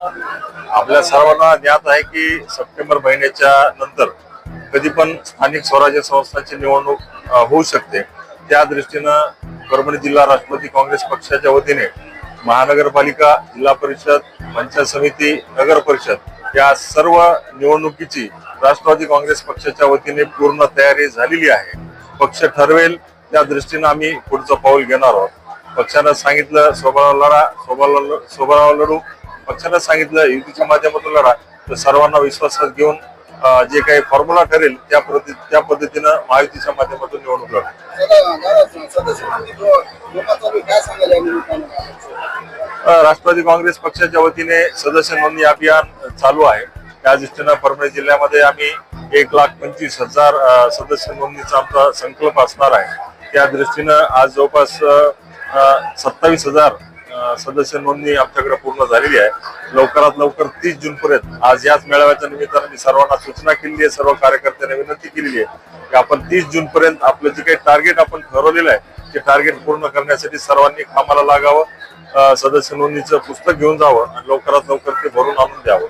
आपल्या सर्वांना ज्ञात आहे की सप्टेंबर महिन्याच्या नंतर कधी पण स्थानिक स्वराज्य संस्थांची निवडणूक होऊ शकते. त्या दृष्टीनं परभणी जिल्हा राष्ट्रवादी काँग्रेस पक्षाच्या वतीने महानगरपालिका जिल्हा परिषद पंचायत समिती नगर परिषद या सर्व निवडणुकीची राष्ट्रवादी काँग्रेस पक्षाच्या वतीने पूर्ण तयारी झालेली आहे. पक्ष ठरवेल त्या दृष्टीनं आम्ही पुढचं पाऊल घेणार आहोत. पक्षानं सांगितलं स्वभाव लढा स्वभाव स्वभाव लढू. पक्षानं सांगितलं युतीच्या माध्यमातून लढा. तर सर्वांना विश्वासात घेऊन जे काही फॉर्म्युला ठरेल त्या पद्धती त्या पद्धतीनं महायुतीच्या माध्यमातून निवडणूक लढा. राष्ट्रवादी काँग्रेस पक्षाच्या वतीने सदस्य नोंदणी अभियान चालू आहे. त्या दृष्टीनं परभणी जिल्ह्यामध्ये आम्ही एक लाख पंचवीस हजार सदस्य नोंदणीचा आमचा संकल्प असणार आहे. त्या दृष्टीनं आज जवळपास सत्तावीस हजार सदस्य नोंदणी आमच्याकडे पूर्ण झालेली आहे. लवकरात लवकर तीस जून पर्यंत आज याच मेळाव्याच्या निमित्तानं मी सर्वांना सूचना केलेली आहे सर्व कार्यकर्त्यांना विनंती केलेली आहे की आपण तीस जून पर्यंत आपलं जे काही टार्गेट आपण ठरवलेलं आहे ते टार्गेट पूर्ण करण्यासाठी सर्वांनी कामाला लागावं सदस्य नोंदणीचं पुस्तक घेऊन जावं आणि लवकरात लवकर ते भरून आणून द्यावं.